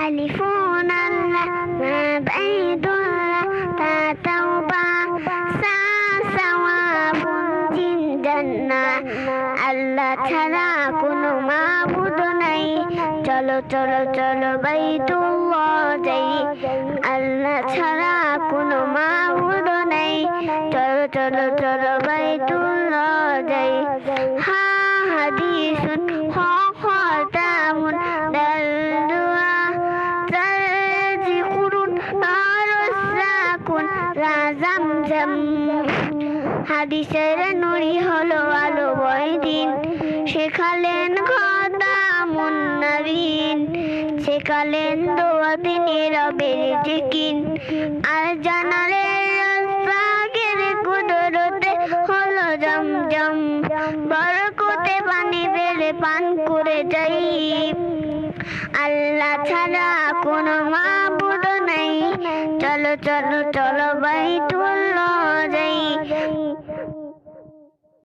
يعرفون الله ما بعيد الله توبة سواب জিন্দা আল্লাহ ছাড়া কোনো মাবুদ নাই চলো চলো চলো বাইতুল্লাহ যাই আল্লাহ ছাড়া কোনো মাবুদ নাই চলো চলো চলো বাইতুল্লাহ রাজামজাম হাদিসের নুরি হলো আলো বয়দিন শেখালেন খতামুন নবীন। শেখালেন দোয়া তিনি রবের জিকিন। আর জানালেন রাস্তাগের কুদরতে হলো জমজম। বরকতে পানি বেড়ে পান করে যাই। আল্লাহ ছাড়া কোনো নাই চলো চলো চলো বাইতুল্লাহ যাই।